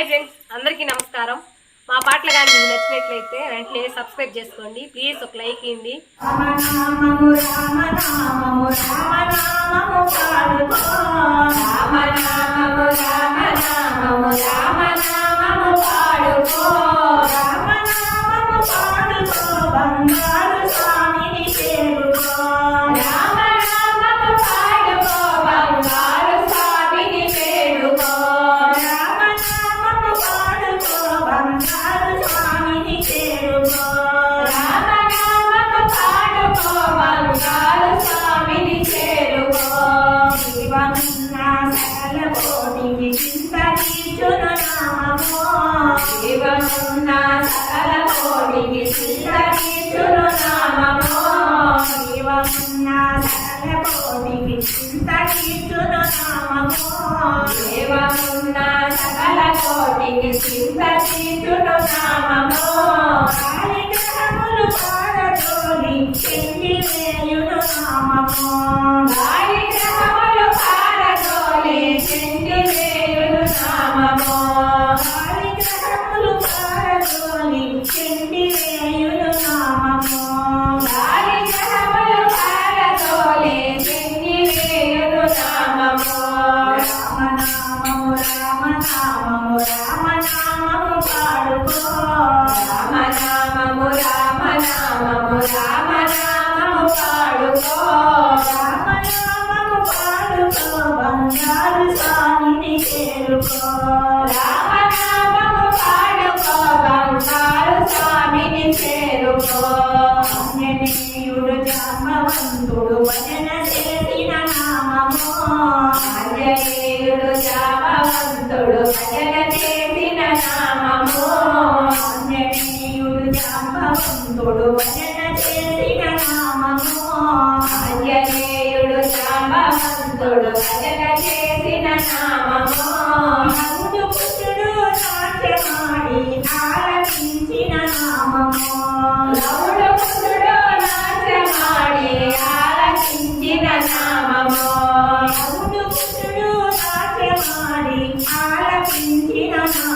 Hi friends అందరికీ నమస్కారం. మా పాటలు కానీ మీకు నచ్చినట్లయితే వెంటనే సబ్స్క్రైబ్ చేసుకోండి. ప్లీజ్ ఒక లైక్ ఇవ్వండి. సకల కోటికి చింత తీర్చును నామము. జామవంతుడు భజన చేసిన నామము ఆంజనేయుడు జామవంతుడు భజన చేసిన నామము ఆంజనేయుడు జామవంతుడు భజన చేసిన నామము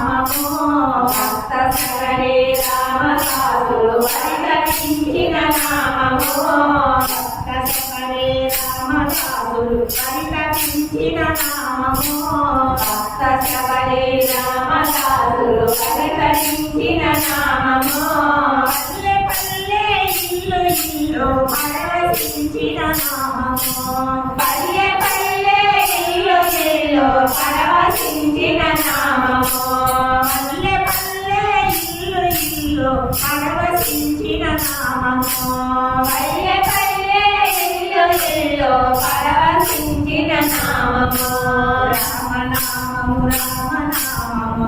నామము భక్తశబరి రామదాసుడు పరితపించిన నామము భక్తశబరి రామదాసుడు పరితపించిన నామము భక్తశబరి రామదాసుడు పరితపించిన నామము పల్లె పల్లె ఇల్లు ఇల్లు పరవశించిన నామము పల్లె పల్లె ఇల్లు ఇల్లు పరవశించిన నామము పల్లె పల్లె ఇల్లు ఇల్లు పరవశించిన నామము. రామనామము రామనామము.